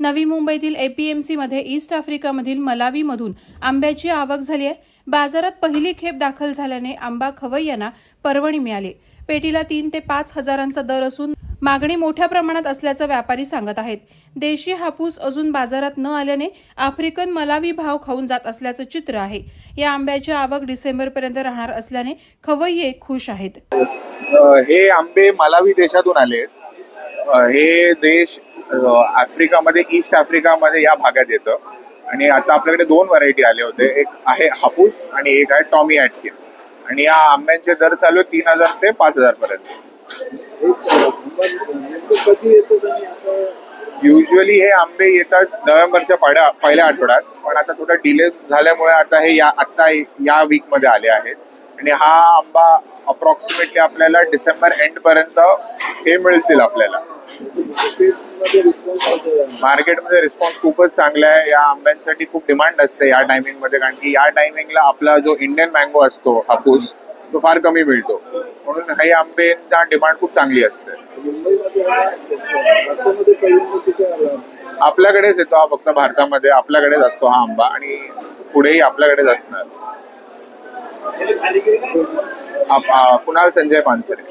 नवी मुंबईतील एपीएमसीमध्ये ईस्ट आफ्रिकामधील मलावीमधून आंब्याची आवक झाली आहे. बाजारात पहिली खेप दाखल झाल्याने आंबा खवय्यांना परवणी मिळाली. पेटीला तीन ते पाच हजारांचा दर असून मागणी मोठ्या प्रमाणात असल्याचं व्यापारी सांगत आहेत. देशी हापूस अजून बाजारात न आल्याने आफ्रिकन मलावी भाव खाऊन जात असल्याचं चित्र आहे. या आंब्याची आवक डिसेंबरपर्यंत राहणार असल्याने खवय्ये खुश आहेत. हे आंबे मलावी देशातून आले हे देश आफ्रिकामध्ये ईस्ट आफ्रिकामध्ये या भागात येतं. आणि आता आपल्याकडे दोन व्हरायटी आले होते. एक आहे हापूस आणि एक आहे टॉमी ॲटकिन आणि या आंब्यांचे दर चालू तीन हजार ते पाच हजार पर्यंत. युजली हे आंबे येतात नोव्हेंबरच्या पाड्या पहिल्या आठवड्यात. पण आता थोडा डिले झाल्यामुळे आता हे या आता या वीकमध्ये आले आहेत. आणि हा आंबा अप्रॉक्सिमेटली आपल्याला डिसेंबर एंड पर्यंत हे मिळतील आपल्याला. मध्ये रिस्पॉन्स मार्केटमध्ये रिस्पॉन्स खूपच चांगला आहे. या आंब्यांसाठी खूप डिमांड असते या टायमिंगमध्ये. कारण की या टायमिंगला आपला जो इंडियन मँगो असतो हापूस तो फार कमी मिळतो. म्हणून हे आंब्यांना डिमांड खूप चांगली असते. आपल्याकडेच येतो हा फक्त भारतामध्ये. आपल्याकडेच असतो हा आंबा आणि पुढेही आपल्याकडेच असणार. कुणाल संजय पानसरे.